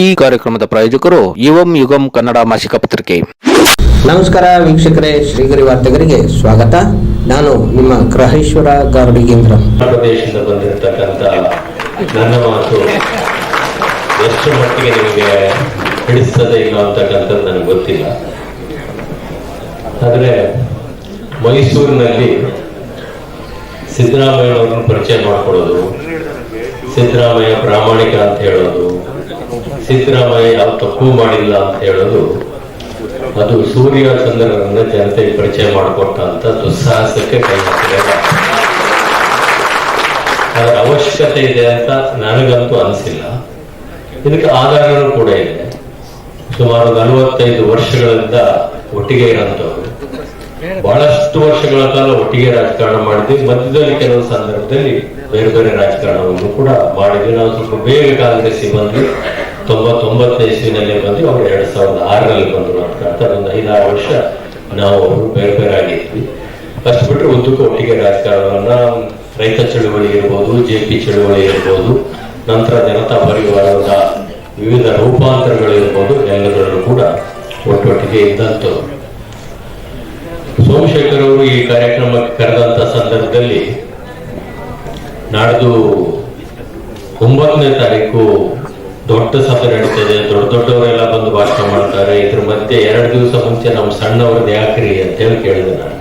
ಈ ಕಾರ್ಯಕ್ರಮದ ಪ್ರಾಯೋಜಕರು ಯುವಂ ಯುಗಂ ಕನ್ನಡ ಮಾಸಿಕ ಪತ್ರಿಕೆ. ನಮಸ್ಕಾರ ವೀಕ್ಷಕರೇ ಶ್ರೀಗರಿ ವಾರ್ತೆಗರಿಗೆ ಸ್ವಾಗತ. ನಾನು ನಿಮ್ಮ ಗ್ರಹೇಶ್ವರ ಗಾರ್ಡಿಗೇಂದ್ರ ಪ್ರದೇಶದಿಂದ ಬಂದಿರತಕ್ಕಂತ ನನ್ನ ಮಾತು ಎಷ್ಟು ಮಟ್ಟಿಗೆ ನಿಮಗೆ ಹಿಡಿಸ್ತದೆ ಇಲ್ಲ ಅಂತಕ್ಕಂಥದ್ದು ನನಗೆ ಗೊತ್ತಿಲ್ಲ. ಆದರೆ ಮೈಸೂರಿನಲ್ಲಿ ಸಿದ್ದರಾಮಯ್ಯನವ್ರನ್ನ ಪರಿಚಯ ಮಾಡ್ಕೊಳ್ಳೋದು ಸಿದ್ದರಾಮಯ್ಯ ಪ್ರಾಮಾಣಿಕ ಅಂತ ಹೇಳೋದು ಸಿದ್ದರಾಮಯ್ಯ ಯಾವ ತಪ್ಪು ಮಾಡಿಲ್ಲ ಅಂತ ಹೇಳೋದು ಅದು ಸೂರ್ಯ ಚಂದ್ರರನ್ನ ಜನತೆಗೆ ಪರಿಚಯ ಮಾಡಿಕೊಟ್ಟಂತ ದುಸ್ಸಾಹಸಕ್ಕೆ ಕೈ ಹಾಕಿದೆ. ಅದರ ಅವಶ್ಯಕತೆ ಇದೆ ಅಂತ ನನಗಂತೂ ಅನಿಸಿಲ್ಲ. ಇದಕ್ಕೆ ಆಧಾರನೂ ಕೂಡ ಇದೆ. ಸುಮಾರು ನಲವತ್ತೈದು ವರ್ಷಗಳಿಂದ ಒಟ್ಟಿಗೆ ಇರೋಂಥವ್ರು. ಬಹಳಷ್ಟು ವರ್ಷಗಳ ಕಾಲ ಒಟ್ಟಿಗೆ ರಾಜಕಾರಣ ಮಾಡಿದ್ವಿ. ಮಧ್ಯದಲ್ಲಿ ಕೆಲವು ಸಂದರ್ಭದಲ್ಲಿ ಬೇರೆ ಬೇರೆ ರಾಜಕಾರಣವನ್ನು ಕೂಡ ಮಾಡಿದ್ವಿ. ನಾವು ಸ್ವಲ್ಪ ಬೇಗ ಕಾಂಗ್ರೆಸ್ಗೆ ಬಂದ್ವಿ. ತೊಂಬತ್ತೊಂಬತ್ತನೇ ಇಸ್ವಿನಲ್ಲಿ ಬಂದು ಅವ್ರು ಎರಡ್ ಸಾವಿರದ ಆರರಲ್ಲಿ ಬಂದರು ಅಂತ ಒಂದು ಐದಾರು ವರ್ಷ ನಾವು ಅವರು ಬೇರೆ ಬೇರೆ ಆಗಿದ್ವಿ. ಅಷ್ಟು ಬಿಟ್ಟರೆ ಉದ್ದಕ್ಕೂ ಒಟ್ಟಿಗೆ ರಾಜಕಾರಣವನ್ನ ರೈತ ಚಳುವಳಿ ಇರ್ಬೋದು, ಜೆ ಪಿ ಚಳುವಳಿ ಇರ್ಬೋದು, ನಂತರ ಜನತಾ ಪರಿವಾರದ ವಿವಿಧ ರೂಪಾಂತರಗಳು ಇರ್ಬೋದು, ಎಲ್ಲದರಲ್ಲೂ ಕೂಡ ಒಟ್ಟೊಟ್ಟಿಗೆ ಇದ್ದಂತು ಸೋಮಶೇಖರ್ ಅವರು ಈ ಕಾರ್ಯಕ್ರಮಕ್ಕೆ ಕರೆದಂತ ಸಂದರ್ಭದಲ್ಲಿ ನಾಡ್ದು ಒಂಬತ್ತನೇ ತಾರೀಕು ದೊಡ್ಡ ಸಭೆ ನಡೀತದೆ, ದೊಡ್ಡ ದೊಡ್ಡವರೆಲ್ಲ ಬಂದು ಭಾಷಣ ಮಾಡ್ತಾರೆ. ಇದ್ರ ಮಧ್ಯೆ ಎರಡು ದಿವಸ ಮುಂಚೆ ನಮ್ಮ ಸಣ್ಣವ್ರದ್ದು ಯಾಕ್ರಿ ಅಂತ ಹೇಳಿ ಕೇಳಿದೆ ನಾನು.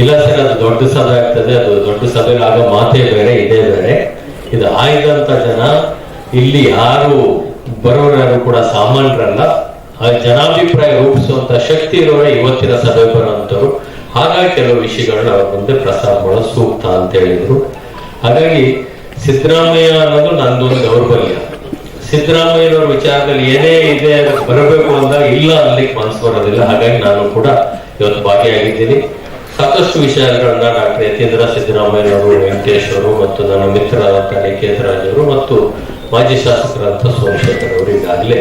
ಇಲ್ಲ ಸರ್, ಅದು ದೊಡ್ಡ ಸಭೆ ಆಗ್ತದೆ, ಅದು ದೊಡ್ಡ ಸಭೆಗೆ ಆಗೋ ಮಾತೇ ಬೇರೆ, ಇದೇ ಬೇರೆ. ಇದು ಆಯ್ದಂತ ಜನ, ಇಲ್ಲಿ ಯಾರು ಬರೋರು ಯಾರು ಕೂಡ ಸಾಮಾನ್ಯರಲ್ಲ. ಆ ಜನಾಭಿಪ್ರಾಯ ರೂಪಿಸುವಂತ ಶಕ್ತಿ ಇರೋರೇ ಇವತ್ತಿನ ಸಭೆ ಬರುವಂತವ್ರು. ಹಾಗಾಗಿ ಕೆಲವು ವಿಷಯಗಳನ್ನ ಅವ್ರ ಮುಂದೆ ಪ್ರಸಾರ ಮಾಡೋದು ಸೂಕ್ತ ಅಂತ ಹೇಳಿದ್ರು. ಹಾಗಾಗಿ ಸಿದ್ದರಾಮಯ್ಯ ಅನ್ನೋದು ನಂದೊಂದು ದೌರ್ಬಲ್ಯ. ಸಿದ್ದರಾಮಯ್ಯನವ್ರ ವಿಚಾರದಲ್ಲಿ ಏನೇ ಇದೆ ಬರಬೇಕು ಅಂದಾಗ ಇಲ್ಲ ಅಲ್ಲಿ ಮನಸ್ಸು ಬರೋದಿಲ್ಲ. ಹಾಗಾಗಿ ನಾನು ಕೂಡ ಇವತ್ತು ಭಾಗಿಯಾಗಿದ್ದೀನಿ. ಸಾಕಷ್ಟು ವಿಚಾರಗಳನ್ನ ಡಾಕ್ಟರ್ ಯತೀಂದ್ರ ಸಿದ್ದರಾಮಯ್ಯನವರು, ವೆಂಕಟೇಶ್ ಅವರು ಮತ್ತು ನನ್ನ ಮಿತ್ರರಾದಂಥ ನಿಕೇತರಾಜ್ ಅವರು ಮತ್ತು ಮಾಜಿ ಶಾಸಕರಾದಂಥ ಸೋಮಶೇಖರ್ ಅವರು ಈಗಾಗಲೇ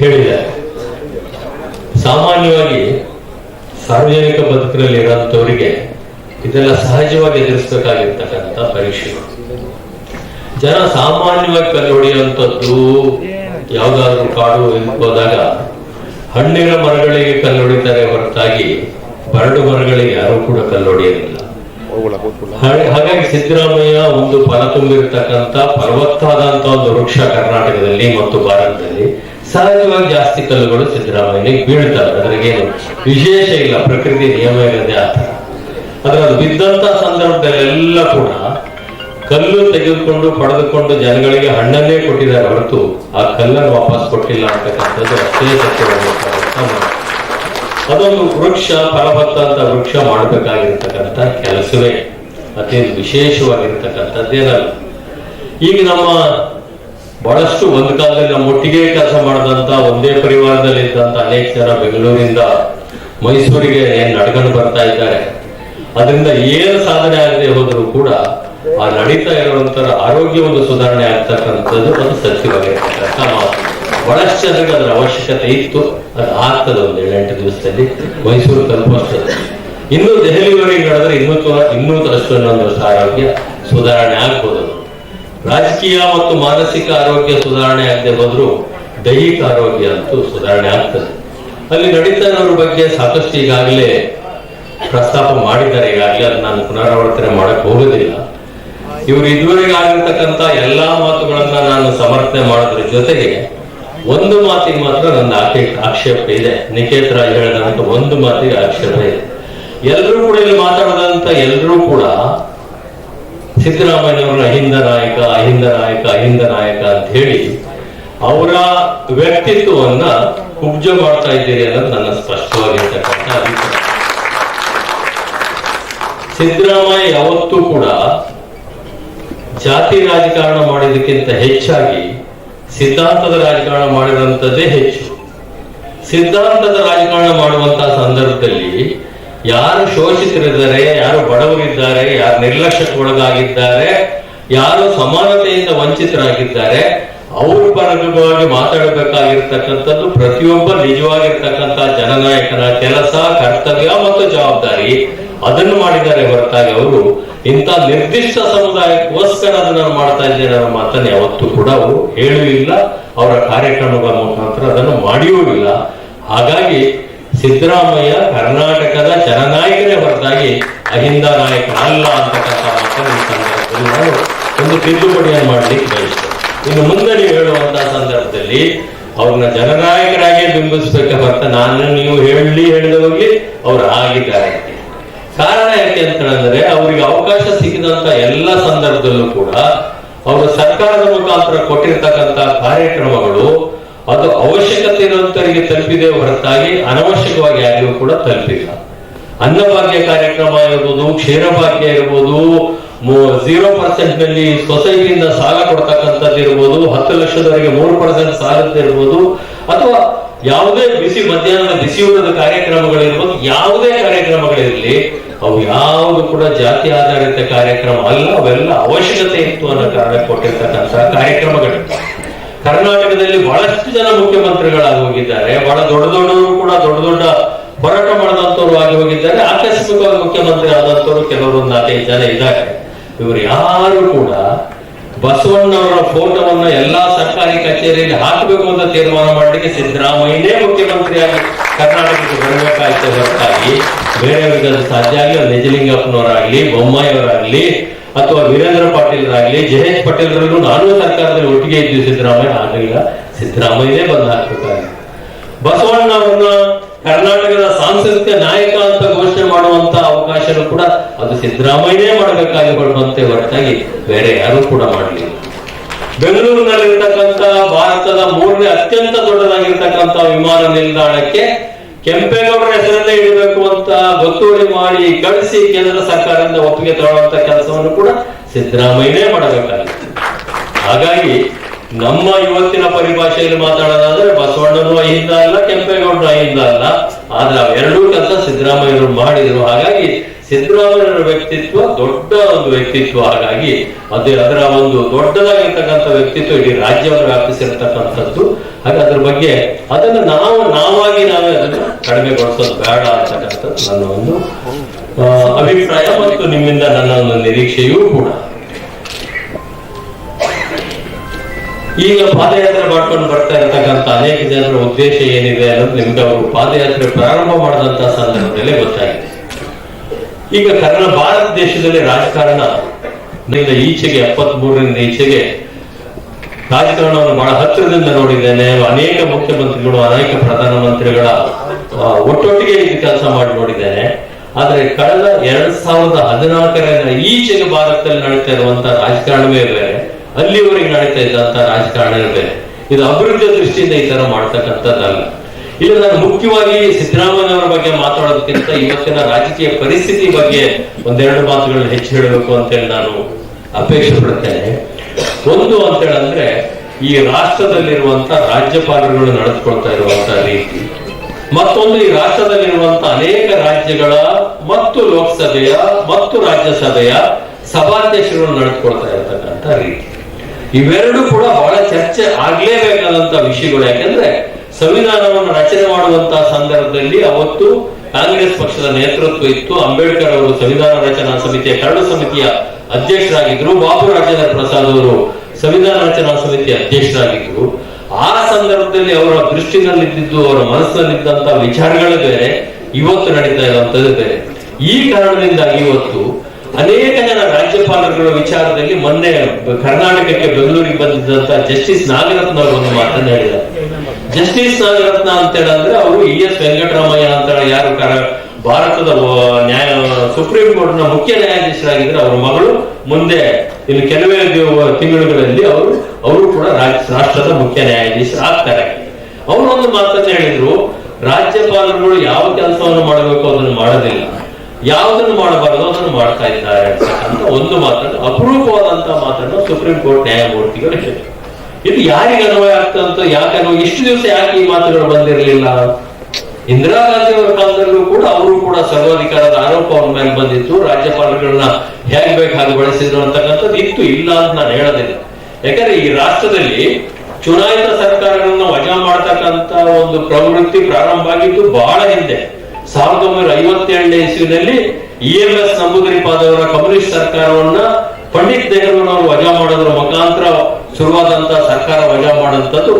ಹೇಳಿದ್ದಾರೆ. ಸಾಮಾನ್ಯವಾಗಿ ಸಾರ್ವಜನಿಕ ಬದುಕಿನಲ್ಲಿ ಇರೋಂಥವರಿಗೆ ಇದೆಲ್ಲ ಸಹಜವಾಗಿ ಎದುರಿಸಬೇಕಾಗಿರ್ತಕ್ಕಂಥ ಪರೀಕ್ಷೆಗಳು. ಜನ ಸಾಮಾನ್ಯವಾಗಿ ಕಲ್ಲು ಹೊಡೆಯುವಂಥದ್ದು ಯಾವ್ದಾದ್ರು ಕಾಡು ಹೋದಾಗ ಹಣ್ಣಿನ ಮರಗಳಿಗೆ ಕಲ್ಲು ಹೊಡಿತಾರೆ ಹೊರತಾಗಿ ಬರಡು ಮರಗಳಿಗೆ ಯಾರು ಕೂಡ ಕಲ್ಲು ಹೊಡೆಯಲಿಲ್ಲ ಹಾಗಾಗಿ ಸಿದ್ದರಾಮಯ್ಯ ಒಂದು ಫಲ ತುಂಬಿರ್ತಕ್ಕಂಥ ಫಲವತ್ತಾದಂತ ಒಂದು ವೃಕ್ಷ ಕರ್ನಾಟಕದಲ್ಲಿ ಮತ್ತು ಭಾರತದಲ್ಲಿ ಸಹಜವಾಗಿ ಜಾಸ್ತಿ ಕಲ್ಲುಗಳು ಸಿದ್ದರಾಮಯ್ಯ ಬೀಳ್ತವೆ. ಅದ್ರಾಗೇನು ವಿಶೇಷ ಇಲ್ಲ. ಪ್ರಕೃತಿ ನಿಯಮ ಇರದೆ ಆತರ ಅದರ ಬಿದ್ದಂತ ಸಂದರ್ಭದಲ್ಲೆಲ್ಲ ಕೂಡ ಕಲ್ಲು ತೆಗೆದುಕೊಂಡು ಪಡೆದುಕೊಂಡು ಜನಗಳಿಗೆ ಹಣ್ಣನ್ನೇ ಕೊಟ್ಟಿದ್ದಾರೆ ಹೊರತು ಆ ಕಲ್ಲನ್ನು ವಾಪಸ್ ಕೊಟ್ಟಿಲ್ಲ ಅಂತಕ್ಕಂಥದ್ದು ಅಷ್ಟೇ ಸತ್ಯವಾಗಿರ್ತಕ್ಕಂಥ ಮಾತು. ಅದೊಂದು ವೃಕ್ಷ ಫಲವತ್ತಾದ ವೃಕ್ಷ ಮಾಡಬೇಕಾಗಿರ್ತಕ್ಕಂಥ ಕೆಲಸವೇ. ಅತಿ ವಿಶೇಷವಾಗಿರ್ತಕ್ಕಂಥದ್ದೇನಲ್ಲ. ಈಗ ನಮ್ಮ ಬಹಳಷ್ಟು ಒಂದು ಕಾಲದಲ್ಲಿ ನಮ್ಮ ಒಟ್ಟಿಗೆ ಕೆಲಸ ಮಾಡಿದಂತ ಒಂದೇ ಪರಿವಾರದಲ್ಲಿ ಇದ್ದಂತ ಅನೇಕ ಜನ ಬೆಂಗಳೂರಿಂದ ಮೈಸೂರಿಗೆ ನಡ್ಕೊಂಡು ಬರ್ತಾ ಇದ್ದಾರೆ. ಅದರಿಂದ ಏನು ಸಾಧನೆ ಆಗದೆ ಹೋದರೂ ಕೂಡ ಆ ನಡೀತಾ ಇರುವಂತರ ಆರೋಗ್ಯ ಒಂದು ಸುಧಾರಣೆ ಆಗ್ತಕ್ಕಂಥದ್ದು ಒಂದು ಸತ್ಯವಾಗಿರ್ತಕ್ಕಂಥ ಮಾತು ಬಹಳಷ್ಟು ಜನರಿಗೆ ಅದರ ಅವಶ್ಯಕತೆ ಇತ್ತು. ಅದು ಆಗ್ತದೆ ಒಂದು ಏಳೆಂಟು ದಿವಸದಲ್ಲಿ. ಮೈಸೂರು ತಲುಪಿಸ್ತದೆ ಇನ್ನು ದೆಹಲಿವರೆಗೆ ನಡೆದ್ರೆ ಇನ್ನೂ ಇನ್ನೂ ಅಷ್ಟು ಇನ್ನೊಂದಷ್ಟು ಆರೋಗ್ಯ ಸುಧಾರಣೆ ಆಗ್ಬೋದು. ರಾಜಕೀಯ ಮತ್ತು ಮಾನಸಿಕ ಆರೋಗ್ಯ ಸುಧಾರಣೆ ಆಗದೆ ಹೋದ್ರು ದೈಹಿಕ ಆರೋಗ್ಯ ಅಂತೂ ಸುಧಾರಣೆ ಆಗ್ತದೆ. ಅಲ್ಲಿ ನಡೀತಾ ಇರೋರ ಬಗ್ಗೆ ಸಾಕಷ್ಟು ಈಗಾಗಲೇ ಪ್ರಸ್ತಾಪ ಮಾಡಿದ್ದಾರೆ. ಈಗಾಗಲೇ ಅದನ್ನ ನಾನು ಪುನರಾವರ್ತನೆ ಮಾಡಕ್ ಹೋಗೋದಿಲ್ಲ. ಇವರು ಇದುವರೆಗೆ ಆಗಿರ್ತಕ್ಕಂಥ ಎಲ್ಲಾ ಮಾತುಗಳನ್ನ ನಾನು ಸಮರ್ಥನೆ ಮಾಡೋದ್ರ ಜೊತೆಗೆ ಒಂದು ಮಾತಿಗೆ ಮಾತ್ರ ನನ್ನ ಆಕೆ- ಆಕ್ಷೇಪ ಇದೆ. ನಿಕೇತ್ ರಾಜ್ ಹೇಳಿದಂತ ಒಂದು ಮಾತಿಗೆ ಆಕ್ಷೇಪ ಇದೆ. ಎಲ್ಲರೂ ಕೂಡ ಇಲ್ಲಿ ಮಾತಾಡದಂತ ಎಲ್ಲರೂ ಕೂಡ ಸಿದ್ದರಾಮಯ್ಯನವರ ಅಹಿಂದ ನಾಯಕ ಅಹಿಂದ ನಾಯಕ ಅಹಿಂದ ನಾಯಕ ಅಂತ ಹೇಳಿ ಅವರ ವ್ಯಕ್ತಿತ್ವವನ್ನ ಕುಬ್ಜ ಮಾಡ್ತಾ ಇದ್ದೀರಿ ಅನ್ನೋದು ನನ್ನ ಸ್ಪಷ್ಟವಾಗಿರ್ತಕ್ಕಂಥ ಅಭಿಪ್ರಾಯ. ಸಿದ್ದರಾಮಯ್ಯ ಯಾವತ್ತೂ ಕೂಡ ಜಾತಿ ರಾಜಕಾರಣ ಮಾಡಿದಕ್ಕಿಂತ ಹೆಚ್ಚಾಗಿ ಸಿದ್ಧಾಂತದ ರಾಜಕಾರಣ ಮಾಡಿದಂಥದ್ದೇ ಹೆಚ್ಚು. ಸಿದ್ಧಾಂತದ ರಾಜಕಾರಣ ಮಾಡುವಂತಹ ಸಂದರ್ಭದಲ್ಲಿ ಯಾರು ಶೋಷಿತರಿದ್ದಾರೆ, ಯಾರು ಬಡವರಿದ್ದಾರೆ, ಯಾರು ನಿರ್ಲಕ್ಷ್ಯಕ್ಕೊಳಗಾಗಿದ್ದಾರೆ ಯಾರು ಸಮಾನತೆಯಿಂದ ವಂಚಿತರಾಗಿದ್ದಾರೆ, ಅವ್ರ ಪರವಾಗಿ ಮಾತಾಡಬೇಕಾಗಿರ್ತಕ್ಕಂಥದ್ದು ಪ್ರತಿಯೊಬ್ಬ ನಿಜವಾಗಿರ್ತಕ್ಕಂಥ ಜನನಾಯಕನ ಕೆಲಸ, ಕರ್ತವ್ಯ ಮತ್ತು ಜವಾಬ್ದಾರಿ ಅದನ್ನು ಮಾಡಿದ್ದಾರೆ ಹೊರತಾಗಿ ಅವರು ಇಂಥ ನಿರ್ದಿಷ್ಟ ಸಮುದಾಯಕ್ಕೋಸ್ಕರ ಅದನ್ನ ನಾನು ಮಾಡ್ತಾ ಇದ್ದೇನೆ ಅನ್ನೋ ಮಾತನ್ನು ಯಾವತ್ತೂ ಕೂಡ ಅವರು ಹೇಳೂ ಇಲ್ಲ ಅವರ ಕಾರ್ಯಕ್ರಮಗಳ ಮುಖಾಂತರ ಅದನ್ನು ಮಾಡಿಯೂ ಇಲ್ಲ. ಹಾಗಾಗಿ ಸಿದ್ದರಾಮಯ್ಯ ಕರ್ನಾಟಕದ ಜನನಾಯಕನೇ ಹೊರತಾಗಿ ಅಹಿಂದ ನಾಯಕನಲ್ಲ ಅಂತಕ್ಕಂಥ ಮಾತನ್ನು ನಾನು ಒಂದು ತಿದ್ದುಪಡಿಯನ್ನು ಮಾಡ್ಲಿಕ್ಕೆ ಬಯಸ್ತೇನೆ. ಇನ್ನು ಮುಂದೆ ನೀವು ಹೇಳುವಂತಹ ಸಂದರ್ಭದಲ್ಲಿ ಅವ್ರನ್ನ ಜನನಾಯಕರಾಗಿ ಬಿಂಬಿಸಬೇಕ ಬರ್ತಾ ನಾನು ನೀವು ಹೇಳಿ ಹೇಳಿದ ಹೋಗ್ಲಿ, ಅವ್ರು ಆಗಿದ್ದಾರೆ ಕಾರಣ ಯಾಕೆ ಅಂತ ಹೇಳಿದ್ರೆ ಅವರಿಗೆ ಅವಕಾಶ ಸಿಕ್ಕಿದಂತ ಎಲ್ಲ ಸಂದರ್ಭದಲ್ಲೂ ಕೂಡ ಅವರು ಸರ್ಕಾರದ ಮುಖಾಂತರ ಕೊಟ್ಟಿರ್ತಕ್ಕಂತ ಕಾರ್ಯಕ್ರಮಗಳು ಅದು ಅವಶ್ಯಕತೆ ಇರುವಂತವರಿಗೆ ತಲುಪಿದೆ ಹೊರತಾಗಿ ಅನವಶ್ಯಕವಾಗಿ ಯಾರಿಗೂ ಕೂಡ ತಲುಪಿಲ್ಲ. ಅನ್ನಭಾಗ್ಯ ಕಾರ್ಯಕ್ರಮ ಇರ್ಬೋದು ಕ್ಷೀರಭಾಗ್ಯ ಇರ್ಬೋದು ಝೀರೋ ಪರ್ಸೆಂಟ್ನಲ್ಲಿ ಸೊಸೈಟಿಯಿಂದ ಸಾಲ ಕೊಡ್ತಕ್ಕಂಥದ್ದು ಇರ್ಬೋದು ಹತ್ತು ಲಕ್ಷದವರೆಗೆ ಮೂರು ಪರ್ಸೆಂಟ್ ಸಾಲದ್ದು ಇರ್ಬೋದು ಅಥವಾ ಯಾವುದೇ ಬಿಸಿ ಮಧ್ಯಾಹ್ನದ ಬಿಸಿ ಊಟದ ಕಾರ್ಯಕ್ರಮಗಳಿರ್ಬೋದು ಯಾವುದೇ ಕಾರ್ಯಕ್ರಮಗಳಿರಲಿ, ಅವು ಯಾವುದು ಕೂಡ ಜಾತಿ ಆಧಾರಿತ ಕಾರ್ಯಕ್ರಮ ಅಲ್ಲ, ಅವೆಲ್ಲ ಅವಶ್ಯಕತೆ ಇತ್ತು ಅನ್ನೋ ಕಾರಣ ಕೊಟ್ಟಿರ್ತಕ್ಕಂಥ ಕಾರ್ಯಕ್ರಮಗಳು. ಕರ್ನಾಟಕದಲ್ಲಿ ಬಹಳಷ್ಟು ಜನ ಮುಖ್ಯಮಂತ್ರಿಗಳಾಗಿ ಹೋಗಿದ್ದಾರೆ. ಬಹಳ ದೊಡ್ಡ ದೊಡ್ಡವರು ಕೂಡ ದೊಡ್ಡ ದೊಡ್ಡ ಹೋರಾಟ ಮಾಡಿದಂಥವ್ರು ಆಗಿ ಹೋಗಿದ್ದಾರೆ. ಆಕಸ್ಮಿಕವಾಗಿ ಮುಖ್ಯಮಂತ್ರಿ ಆದಂಥವ್ರು ಕೆಲವರು ನಾಲ್ಕೈದು ಜನ ಇದ್ದಾರೆ. ಇವರು ಯಾರು ಕೂಡ ಬಸವಣ್ಣವರ ಫೋಟೋವನ್ನ ಎಲ್ಲಾ ಸರ್ಕಾರಿ ಕಚೇರಿಯಲ್ಲಿ ಹಾಕಬೇಕು ಅಂತ ತೀರ್ಮಾನ ಮಾಡಲಿಕ್ಕೆ ಸಿದ್ದರಾಮಯ್ಯನೇ ಮುಖ್ಯಮಂತ್ರಿಯಾಗಿ ಕರ್ನಾಟಕಕ್ಕೆ ಬರಬೇಕಾಯ್ತು ಹೊರತಾಗಿ. ಬೇರೆಯವರಿಗೆ ಸಾಧ್ಯ ಆಗಲಿ ನಿಜಲಿಂಗಪ್ಪನವರಾಗ್ಲಿ, ಬೊಮ್ಮಾಯಿಯವರಾಗ್ಲಿ, ಅಥವಾ ವೀರೇಂದ್ರ ಪಾಟೀಲ್ರಾಗ್ಲಿ ಜಯೇಶ್ ಪಟೇಲ್ರಿಗೂ ನಾನು ಸರ್ಕಾರದಲ್ಲಿ ಒಟ್ಟಿಗೆ ಇದ್ದೀವಿ ಸಿದ್ದರಾಮಯ್ಯ ಆಗಲಿಲ್ಲ ಸಿದ್ದರಾಮಯ್ಯನೇ ಬಂದು ಹಾಕ್ಬೇಕಾಗಿತ್ತು ಬಸವಣ್ಣ ಅವ್ರನ್ನ ಕರ್ನಾಟಕದ ಸಾಂಸ್ಕೃತಿಕ ನಾಯಕ ಅಂತ ಘೋಷಣೆ ಮಾಡುವಂತ ಅವಕಾಶನೂ ಕೂಡ ಅದು ಮಾಡಬೇಕಾಗಿ ಹೊರಟಂತೆ ಹೊರತಾಗಿ ಬೇರೆ ಯಾರು ಕೂಡ ಮಾಡಲಿಲ್ಲ. ಬೆಂಗಳೂರಿನಲ್ಲಿರ್ತಕ್ಕಂತ ಭಾರತದ ಮೂರನೇ ಅತ್ಯಂತ ದೊಡ್ಡದಾಗಿರ್ತಕ್ಕಂತ ವಿಮಾನ ನಿಲ್ದಾಣಕ್ಕೆ ಕೆಂಪೇಗೌಡರ ಹೆಸರಲ್ಲೇ ಇಡಬೇಕು ಅಂತ ಗೊತ್ತುವಳಿ ಮಾಡಿ ಕಳಿಸಿ ಕೇಂದ್ರ ಸರ್ಕಾರದಿಂದ ಒಪ್ಪಿಗೆ ತಗೊಳ್ಳುವಂತ ಕೆಲಸವನ್ನು ಕೂಡ ಸಿದ್ದರಾಮಯ್ಯನೇ ಮಾಡಬೇಕಾಗಿತ್ತು. ಹಾಗಾಗಿ ನಮ್ಮ ಇವತ್ತಿನ ಪರಿಭಾಷೆಯಲ್ಲಿ ಮಾತಾಡೋದಾದ್ರೆ ಬಸವಣ್ಣನು ಅಹಿಂದ ಅಲ್ಲ ಕೆಂಪೇಗೌಡ ಅಹಿಂದ ಅಲ್ಲ. ಆದ್ರೆ ಅವೆರಡೂ ಕೆಲಸ ಸಿದ್ದರಾಮಯ್ಯರು ಮಾಡಿದ್ರು. ಹಾಗಾಗಿ ಸಿದ್ದರಾಮಯ್ಯರ ವ್ಯಕ್ತಿತ್ವ ದೊಡ್ಡ ಒಂದು ವ್ಯಕ್ತಿತ್ವ. ಹಾಗಾಗಿ ಅದೇ ಅದರ ಒಂದು ದೊಡ್ಡದಾಗಿರ್ತಕ್ಕಂಥ ವ್ಯಕ್ತಿತ್ವ ಇಡೀ ರಾಜ್ಯವನ್ನು ವ್ಯಾಪಿಸಿರ್ತಕ್ಕಂಥದ್ದು. ಹಾಗೆ ಅದ್ರ ಬಗ್ಗೆ ಅದನ್ನ ನಾವು, ನಾವಾಗಿ ನಾವೇ ಅದನ್ನು ಕಡಿಮೆಗೊಳಿಸೋದು ಬೇಡ ಅಂತಕ್ಕಂಥದ್ದು ನನ್ನ ಒಂದು ಅಭಿಪ್ರಾಯ ಮತ್ತು ನಿಮ್ಮಿಂದ ನನ್ನ ಒಂದು ನಿರೀಕ್ಷೆಯೂ ಕೂಡ. ಈಗ ಪಾದಯಾತ್ರೆ ಮಾಡ್ಕೊಂಡು ಬರ್ತಾ ಇರ್ತಕ್ಕಂಥ ಅನೇಕ ಜನರ ಉದ್ದೇಶ ಏನಿದೆ ಅನ್ನೋದು ನಿಮ್ಗೆ ಅವರು ಪಾದಯಾತ್ರೆ ಪ್ರಾರಂಭ ಮಾಡಿದಂತ ಸಂದರ್ಭದಲ್ಲೇ ಗೊತ್ತಾಗಿದೆ. ಈಗ ಕನ್ನಡ ಭಾರತ ದೇಶದಲ್ಲಿ ರಾಜಕಾರಣ ಈಚೆಗೆ ಎಪ್ಪತ್ ಮೂರರಿಂದ ಈಚೆಗೆ ರಾಜಕಾರಣವನ್ನು ಬಹಳ ಹತ್ತಿರದಿಂದ ನೋಡಿದ್ದೇನೆ. ಅನೇಕ ಮುಖ್ಯಮಂತ್ರಿಗಳು, ಅನೇಕ ಪ್ರಧಾನಮಂತ್ರಿಗಳ ಒಟ್ಟೊಟ್ಟಿಗೆ ಇದು ಕೆಲಸ ಮಾಡಿ ನೋಡಿದ್ದೇನೆ. ಆದ್ರೆ ಕಳೆದ ಎರಡ್ ಸಾವಿರದ ಹದಿನಾಲ್ಕರಿಂದ ಈಚೆಗೆ ಭಾರತದಲ್ಲಿ ನಡೀತಾ ಇರುವಂತಹ ರಾಜಕಾರಣವೇ ಬೇರೆ. ಅಲ್ಲಿವರೆಗೆ ನಡೀತಾ ಇದ್ದಂತ ರಾಜಕಾರಣ ಇದು ಅಭಿವೃದ್ಧಿಯ ದೃಷ್ಟಿಯಿಂದ ಈ ತರ ಮಾಡ್ತಕ್ಕಂಥದ್ದಲ್ಲ. ಇಲ್ಲಿ, ನಾನು ಮುಖ್ಯವಾಗಿ ಸಿದ್ದರಾಮಯ್ಯ ಅವರ ಬಗ್ಗೆ ಮಾತಾಡೋದಕ್ಕಿಂತ ಇವತ್ತಿನ ರಾಜಕೀಯ ಪರಿಸ್ಥಿತಿ ಬಗ್ಗೆ ಒಂದೆರಡು ಮಾತುಗಳನ್ನ ಹೆಚ್ಚು ಹೇಳಬೇಕು ಅಂತೇಳಿ ನಾನು ಅಪೇಕ್ಷೆ ಪಡ್ತೇನೆ. ಒಂದು ಅಂತ ಹೇಳಂದ್ರೆ ಈ ರಾಷ್ಟ್ರದಲ್ಲಿರುವಂತ ರಾಜ್ಯಪಾಲರುಗಳು ನಡೆದುಕೊಳ್ತಾ ಇರುವಂತ ರೀತಿ, ಮತ್ತೊಂದು ಈ ರಾಷ್ಟ್ರದಲ್ಲಿರುವಂತ ಅನೇಕ ರಾಜ್ಯಗಳ ಮತ್ತು ಲೋಕಸಭೆಯ ಮತ್ತು ರಾಜ್ಯಸಭೆಯ ಸಭಾಧ್ಯಕ್ಷರು ನಡೆದುಕೊಳ್ತಾ ಇರತಕ್ಕಂತ ರೀತಿ. ಇವೆರಡು ಕೂಡ ಬಹಳ ಚರ್ಚೆ ಆಗ್ಲೇಬೇಕಾದಂತ ವಿಷಯಗಳು. ಯಾಕಂದ್ರೆ ಸಂವಿಧಾನವನ್ನು ರಚನೆ ಮಾಡುವಂತಹ ಸಂದರ್ಭದಲ್ಲಿ ಅವತ್ತು ಕಾಂಗ್ರೆಸ್ ಪಕ್ಷದ ನೇತೃತ್ವ ಇತ್ತು. ಅಂಬೇಡ್ಕರ್ ಅವರು ಸಂವಿಧಾನ ರಚನಾ ಸಮಿತಿಯ ಕರಡು ಸಮಿತಿಯ ಅಧ್ಯಕ್ಷರಾಗಿದ್ರು ಬಾಬು ರಾಜೇಂದ್ರ ಪ್ರಸಾದ್ ಅವರು ಸಂವಿಧಾನ ರಚನಾ ಸಮಿತಿಯ ಅಧ್ಯಕ್ಷರಾಗಿದ್ರು ಆ ಸಂದರ್ಭದಲ್ಲಿ ಅವರ ದೃಷ್ಟಿನಲ್ಲಿದ್ದು ಅವರ ಮನಸ್ಸಿನಲ್ಲಿದ್ದಂತಹ ವಿಚಾರಗಳೇ ಬೇರೆ. ಇವತ್ತು ನಡೀತಾ ಇರುವಂತದ್ದು ಬೇರೆ. ಈ ಕಾರಣದಿಂದಾಗಿ ಇವತ್ತು ಅನೇಕ ಜನ ರಾಜ್ಯಪಾಲರುಗಳ ವಿಚಾರದಲ್ಲಿ ಮೊನ್ನೆ ಕರ್ನಾಟಕಕ್ಕೆ ಬೆಂಗಳೂರಿಗೆ ಬಂದಿದ್ದಂತ ಜಸ್ಟಿಸ್ ನಾಗರತ್ನ ಅವರು ಒಂದು ಮಾತನ್ನ ಹೇಳಿದ್ದಾರೆ. ಜಸ್ಟಿಸ್ ನಾಗರತ್ನ ಅಂತ ಹೇಳಿದ್ರೆ ಅವರು ಇ ಎಸ್ ವೆಂಕಟರಾಮಯ್ಯ ಅಂತ ಯಾರು ಕರ ಭಾರತದ ನ್ಯಾಯ, ಸುಪ್ರೀಂ ಕೋರ್ಟ್ನ ಮುಖ್ಯ ನ್ಯಾಯಾಧೀಶರಾಗಿದ್ರೆ ಅವರ ಮಗಳು, ಮುಂದೆ ಇಲ್ಲಿ ಕೆಲವೇ ತಿಂಗಳುಗಳಲ್ಲಿ ಅವರು ಅವರು ಕೂಡ ರಾಷ್ಟ್ರದ ಮುಖ್ಯ ನ್ಯಾಯಾಧೀಶ ಆಗ್ತಾರೆ ಅವರು ಒಂದು ಮಾತನ್ನ ಹೇಳಿದ್ರು, ರಾಜ್ಯಪಾಲರುಗಳು ಯಾವ ಕೆಲಸವನ್ನು ಮಾಡಬೇಕು ಅದನ್ನು ಮಾಡೋದಿಲ್ಲ. ಯಾವುದನ್ನು ಮಾಡಬಾರದು ಅದನ್ನು ಮಾಡ್ತಾ ಇದ್ದಾರೆ ಅಂತಕ್ಕಂಥ ಒಂದು ಮಾತನ್ನು, ಅಪರೂಪವಾದಂತಹ ಮಾತನ್ನು ಸುಪ್ರೀಂ ಕೋರ್ಟ್ ನ್ಯಾಯಮೂರ್ತಿಗಳು ಹೇಳಿದರು. ಇದು ಯಾರಿಗೆ ಅನ್ವಯ ಆಗ್ತಂತ ಯಾಕೆ ಇಷ್ಟು ದಿವಸ ಯಾಕೆ ಈ ಮಾತುಗಳು ಬಂದಿರಲಿಲ್ಲ? ಇಂದಿರಾ ಗಾಂಧಿ ಅವರ ಕಾಲದಲ್ಲೂ ಕೂಡ ಅವರು ಕೂಡ ಸರ್ವಾಧಿಕಾರದ ಆರೋಪ ಅವ್ರ ಮೇಲೆ ಬಂದಿತ್ತು. ರಾಜ್ಯಪಾಲರುಗಳನ್ನ ಹೇಗೆ ಬೇಕು ಹಾಗೆ ಬಳಸಿದ್ರು ಅಂತಕ್ಕಂಥದ್ದು ಇತ್ತು, ಇಲ್ಲ ಅಂತ ನಾನು ಹೇಳೋದಿಲ್ಲ. ಯಾಕಂದ್ರೆ ಈ ರಾಷ್ಟ್ರದಲ್ಲಿ ಚುನಾಯಿತ ಸರ್ಕಾರಗಳನ್ನ ವಜಾ ಮಾಡತಕ್ಕಂತ ಒಂದು ಪ್ರವೃತ್ತಿ ಪ್ರಾರಂಭ ಆಗಿದ್ದು ಬಹಳ ಹಿಂದೆ. ಸಾವಿರದ ಒಂಬೈನೂರ ಐವತ್ತೇಳನೇ ಇಸ್ವಿನಲ್ಲಿ ಇ ಎಂ ಎಸ್ ಕಮ್ಯುನಿಸ್ಟ್ ಸರ್ಕಾರವನ್ನ ಪಂಡಿತ್ ನೆಹರೂನವರು ವಜಾ ಮಾಡೋದ್ರ ಮುಖಾಂತರ ಶುರುವಾದಂತ ಸರ್ಕಾರ ವಜಾ ಮಾಡುವಂತದ್ದು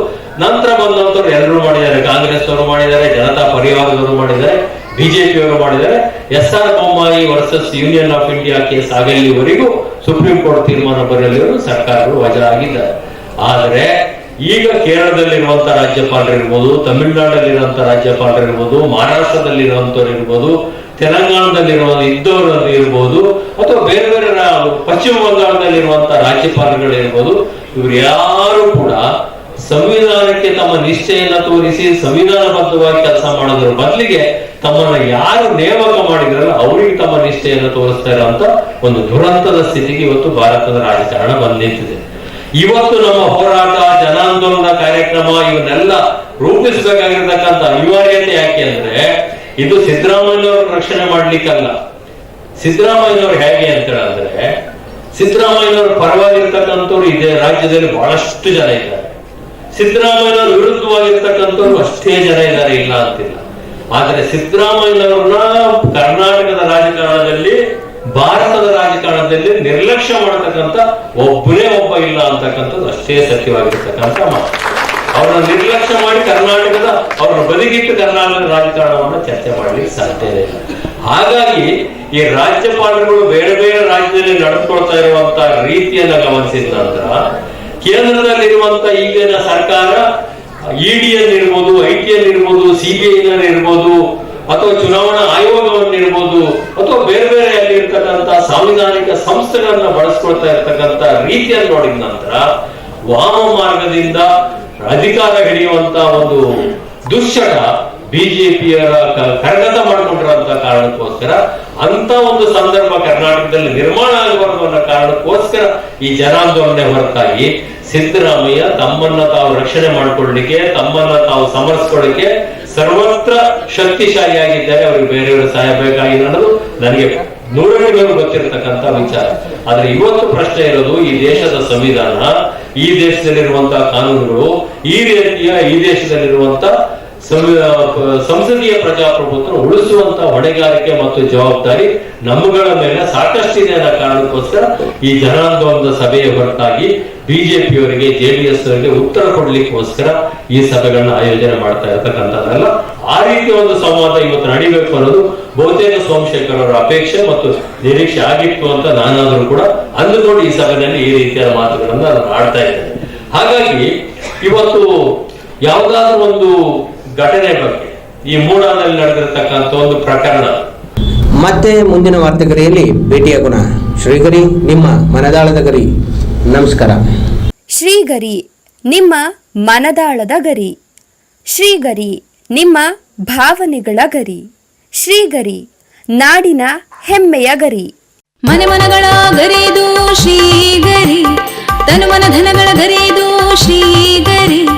ನಂತರ ಬಂದಂತವ್ರು ಎಲ್ಲರೂ ಮಾಡಿದ್ದಾರೆ. ಕಾಂಗ್ರೆಸ್ ಅವರು ಮಾಡಿದ್ದಾರೆ, ಜನತಾ ಪರಿವಾರದವರು ಮಾಡಿದ್ದಾರೆ, ಬಿಜೆಪಿಯವರು ಮಾಡಿದ್ದಾರೆ. S R Bommai versus union of India case ಆಗಲಿವರೆಗೂ supreme court ತೀರ್ಮಾನ ಬರಲಿ ಸರ್ಕಾರಗಳು ವಜಾ ಆಗಿದ್ದಾರೆ. ಆದರೆ ಈಗ ಕೇರಳದಲ್ಲಿರುವಂತಹ ರಾಜ್ಯಪಾಲರಿರ್ಬೋದು ತಮಿಳುನಾಡಲ್ಲಿರುವಂತಹ ರಾಜ್ಯಪಾಲರಿರ್ಬೋದು ಮಹಾರಾಷ್ಟ್ರದಲ್ಲಿರುವಂತವ್ರು ಇರ್ಬೋದು ತೆಲಂಗಾಣದಲ್ಲಿರುವ ಇದ್ದವರು ಇರ್ಬೋದು ಅಥವಾ ಬೇರೆ ಬೇರೆ ಪಶ್ಚಿಮ ಬಂಗಾಳದಲ್ಲಿರುವಂತಹ ರಾಜ್ಯಪಾಲರುಗಳಿರ್ಬೋದು, ಇವರು ಯಾರು ಕೂಡ ಸಂವಿಧಾನಕ್ಕೆ ತಮ್ಮ ನಿಷ್ಠೆಯನ್ನ ತೋರಿಸಿ, ಸಂವಿಧಾನಬದ್ಧವಾಗಿ ಕೆಲಸ ಮಾಡೋದ್ರ ಬದಲಿಗೆ ತಮ್ಮನ್ನ ಯಾರು ನೇಮಕ ಮಾಡಿದ್ರಲ್ಲ, ಅವರಿಗೆ ತಮ್ಮ ನಿಷ್ಠೆಯನ್ನು ತೋರಿಸ್ತಾ ಇರುವಂತ ಒಂದು ದುರಂತದ ಸ್ಥಿತಿಗೆ ಇವತ್ತು ಭಾರತದ ರಾಜಕಾರಣ ಬಂದ್ ಇವತ್ತು ನಮ್ಮ ಹೋರಾಟ, ಜನಾಂದೋಲನ ಕಾರ್ಯಕ್ರಮ ಇವನ್ನೆಲ್ಲ ರೂಪಿಸಬೇಕಾಗಿರ್ತಕ್ಕಂಥ ಅನಿವಾರ್ಯತೆ ಯಾಕೆ ಅಂದ್ರೆ, ಇದು ಸಿದ್ದರಾಮಯ್ಯನವ್ರ ರಕ್ಷಣೆ ಮಾಡ್ಲಿಕ್ಕಲ್ಲ. ಸಿದ್ದರಾಮಯ್ಯನವ್ರು ಹೇಗೆ ಅಂತ ಹೇಳಿದ್ರೆ, ಸಿದ್ದರಾಮಯ್ಯನವ್ರ ಪರವಾಗಿರ್ತಕ್ಕಂಥವ್ರು ಇದೇ ರಾಜ್ಯದಲ್ಲಿ ಬಹಳಷ್ಟು ಜನ ಇದ್ದಾರೆ. ಸಿದ್ದರಾಮಯ್ಯನವ್ರ ವಿರುದ್ಧವಾಗಿರ್ತಕ್ಕಂಥವ್ರು ಅಷ್ಟೇ ಜನ ಇದ್ದಾರೆ, ಇಲ್ಲ ಅಂತಿಲ್ಲ. ಆದ್ರೆ ಸಿದ್ದರಾಮಯ್ಯನವ್ರನ್ನ ಕರ್ನಾಟಕದ ರಾಜಕಾರಣದಲ್ಲಿ ಭಾರತದ ರಾಜಕಾರಣದಲ್ಲಿ ನಿರ್ಲಕ್ಷ್ಯ ಮಾಡತಕ್ಕಂತ ಒಬ್ಬನೇ ಒಬ್ಬ ಇಲ್ಲ ಅಂತಕ್ಕಂಥದ್ದು ಅಷ್ಟೇ ಸತ್ಯವಾಗಿರ್ತಕ್ಕಂಥ ಮಾತು. ಅವ್ರನ್ನ ನಿರ್ಲಕ್ಷ್ಯ ಮಾಡಿ ಕರ್ನಾಟಕದ ಅವ್ರನ್ನ ಬದಿಗಿಟ್ಟು ಕರ್ನಾಟಕದ ರಾಜಕಾರಣವನ್ನ ಚರ್ಚೆ ಮಾಡಲಿಕ್ಕೆ ಸಾಧ್ಯ ಇಲ್ಲ. ಹಾಗಾಗಿ ಈ ರಾಜ್ಯಪಾಲರುಗಳು ಬೇರೆ ಬೇರೆ ರಾಜ್ಯದಲ್ಲಿ ನಡೆದುಕೊಳ್ತಾ ಇರುವಂತಹ ರೀತಿಯನ್ನ ಗಮನಿಸಿದ ನಂತರ ಕೇಂದ್ರದಲ್ಲಿರುವಂತ ಈಗಿನ ಸರ್ಕಾರ ಇಡಿಎನ್ ಇರ್ಬೋದು ಐ ಟಿ ಎನ್ ಇರ್ಬೋದು ಸಿಬಿಐನಲ್ಲಿ ಇರ್ಬೋದು ಅಥವಾ ಚುನಾವಣಾ ಆಯೋಗವನ್ನು ಇರ್ಬೋದು ಅಥವಾ ಬೇರೆ ಬೇರೆ ಅಲ್ಲಿ ಇರ್ತಕ್ಕಂಥ ಸಾಂವಿಧಾನಿಕ ಸಂಸ್ಥೆಗಳನ್ನ ಬಳಸ್ಕೊಳ್ತಾ ಇರ್ತಕ್ಕಂಥ ರೀತಿಯನ್ನು ನೋಡಿದ ನಂತರ ವಾಮ ಮಾರ್ಗದಿಂದ ಅಧಿಕಾರ ಹಿಡಿಯುವಂತ ಒಂದು ದುಶ್ಚಟ ಬಿಜೆಪಿಯ ಕರಗತ ಮಾಡಿಕೊಂಡಿರುವಂತ ಕಾರಣಕ್ಕೋಸ್ಕರ ಅಂತ ಒಂದು ಸಂದರ್ಭ ಕರ್ನಾಟಕದಲ್ಲಿ ನಿರ್ಮಾಣ ಆಗಬಾರದು ಅನ್ನೋ ಕಾರಣಕ್ಕೋಸ್ಕರ ಈ ಜನಾಂದೋಲನೆ ಹೊರತಾಗಿ ಸಿದ್ದರಾಮಯ್ಯ ತಮ್ಮನ್ನ ತಾವು ರಕ್ಷಣೆ ಮಾಡ್ಕೊಳ್ಳಿಕ್ಕೆ, ತಮ್ಮನ್ನ ತಾವು ಸಮರ್ಸ್ಕೊಳ್ಳಿಕ್ಕೆ ಸರ್ವತ್ರ ಶಕ್ತಿಶಾಲಿಯಾಗಿದ್ದಾರೆ ಅವ್ರಿಗೆ ಬೇರೆಯವರ ಸಹಾಯ ಬೇಕಾಗಿಲ್ಲ ಅನ್ನೋದು ನನಗೆ ನೂರಕ್ಕೆ ಮೇಲೆ ಗೊತ್ತಿರತಕ್ಕಂತ ವಿಚಾರ. ಆದ್ರೆ ಇವತ್ತು ಪ್ರಶ್ನೆ ಇರೋದು ಈ ದೇಶದ ಸಂವಿಧಾನ, ಈ ದೇಶದಲ್ಲಿರುವಂತಹ ಕಾನೂನುಗಳು, ಈ ರೀತಿಯ ಈ ದೇಶದಲ್ಲಿರುವಂತ ಸಂವಿ- ಸಂಸದೀಯ ಪ್ರಜಾಪ್ರಭುತ್ವ ಉಳಿಸುವಂತ ಹೊಣೆಗಾರಿಕೆ ಮತ್ತು ಜವಾಬ್ದಾರಿ ನಮ್ಮಗಳ ಮೇಲೆ ಸಾಕಷ್ಟಿದೆ ಅನ್ನೋ ಕಾರಣಕ್ಕೋಸ್ಕರ ಈ ಜನಾಂದೋಲನದ ಸಭೆಯ ಹೊರತಾಗಿ ಬಿಜೆಪಿಯವರಿಗೆ, ಜೆಡಿಎಸ್ ಅವರಿಗೆ ಉತ್ತರ ಕೊಡ್ಲಿಕ್ಕೋಸ್ಕರ ಈ ಸಭೆಗಳನ್ನ ಆಯೋಜನೆ ಮಾಡ್ತಾ ಇರತಕ್ಕಂಥದ್ದಲ್ಲ. ಆ ರೀತಿಯ ಒಂದು ಸಂವಾದ ಇವತ್ತು ನಡಿಬೇಕು ಅನ್ನೋದು ಬಹುತೇಕ ಸೋಮಶೇಖರ್ ಅವರ ಅಪೇಕ್ಷೆ ಮತ್ತು ನಿರೀಕ್ಷೆ ಆಗಿತ್ತು ಅಂತ ನಾನಾದ್ರೂ ಕೂಡ ಅಂದುಕೊಂಡು ಈ ಸಭೆಯಲ್ಲಿ ಈ ರೀತಿಯ ಮಾತುಗಳನ್ನ ನಾನು ಆಡ್ತಾ ಇದ್ದೇನೆ. ಹಾಗಾಗಿ ಇವತ್ತು ಯಾವುದಾದ್ರೂ ಒಂದು ಘಟನೆ ಬಗ್ಗೆ ಈ ಮೂಡಾದಲ್ಲಿ ನಡೆದಿರತಕ್ಕಂಥ ಒಂದು ಪ್ರಕರಣ. ಮತ್ತೆ ಮುಂದಿನ ವಾರ್ತೆಗರಿಯಲ್ಲಿ ಭೇಟಿಯಾಗೋಣ ಶ್ರೀಗರಿ ನಿಮ್ಮ ಮನದಾಳದ ಗರಿ. ನಮಸ್ಕಾರ. ಶ್ರೀಗರಿ ನಿಮ್ಮ ಮನದಾಳದ ಗರಿ. ಶ್ರೀಗರಿ ನಿಮ್ಮ ಭಾವನೆಗಳ ಗರಿ. ಶ್ರೀಗರಿ ನಾಡಿನ ಹೆಮ್ಮೆಯ ಗರಿ. ಮನೆ ಮನಗಳ ಗರಿದು ಶ್ರೀಗರಿ ತನು ಮನ ಧನಗಳ ಗರಿದು ಶ್ರೀಗರಿ.